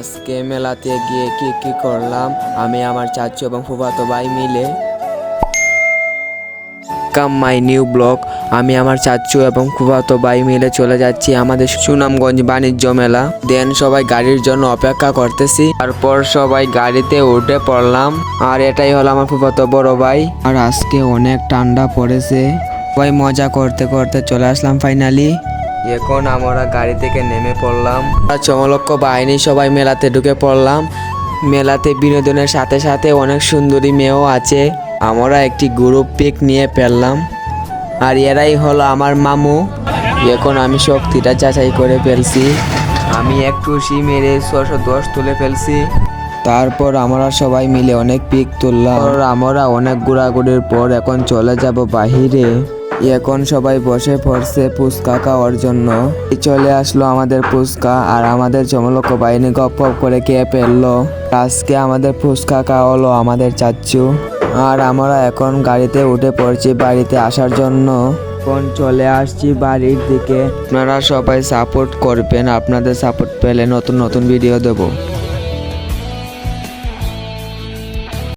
আজকে মেলাতে গিয়ে কি কি করলাম? আমি, আমার চাচু এবং ফুফাতো ভাই মিলে। কাম মাই নিউ ব্লগ আমি, আমার চাচু এবং ফুফাতো ভাই মিলে চলে যাচ্ছি আমাদের সুনামগঞ্জ বাণিজ্য মেলা। দেন সবাই গাড়ির জন্য অপেক্ষা করতেছি। তারপর সবাই গাড়িতে উঠে পড়লাম। আর এটাই হলো আমার ফুফাতো বড় ভাই। আর আজকে অনেক ঠান্ডা পড়েছে। সবাই মজা করতে করতে চলে আসলাম ফাইনালি এখন আমরা গাড়ি থেকে নেমে পড়লাম। চমলক্ষ বাহিনী সবাই মেলাতে ঢুকে পড়লাম। মেলাতে বিনোদনের সাথে সাথে অনেক সুন্দরী মেয়েও আছে। আমরা একটি গ্রুপ পিক নিয়ে ফেললাম। আর এরাই হলো আমার মামু। এখন আমি শক্তিটা যাচাই করে ফেলছি। আমি একটু সি মেরে ছশো দশ তুলে ফেলছি। তারপর আমরা সবাই মিলে অনেক পিক তুললাম। আমরা অনেক ঘোরাঘুরির পর এখন চলে যাব বাহিরে। এখন সবাই বসে পড়ছে ফুচকা খাওয়ার জন্য। চলে আসলো আমাদের ফুচকা আর আমাদের চমলক্ষ বাহিনী গপ গপ করে খেয়ে ফেলল। আজকে আমাদের ফুচকা খাওয়ালো আমাদের চাচ্চু আর আমরা এখন গাড়িতে উঠে পড়ছি বাড়িতে আসার জন্য। এখন চলে আসছি বাড়ির দিকে। আপনারা সবাই সাপোর্ট করবেন। আপনাদের সাপোর্ট পেলে নতুন নতুন ভিডিও দেবো।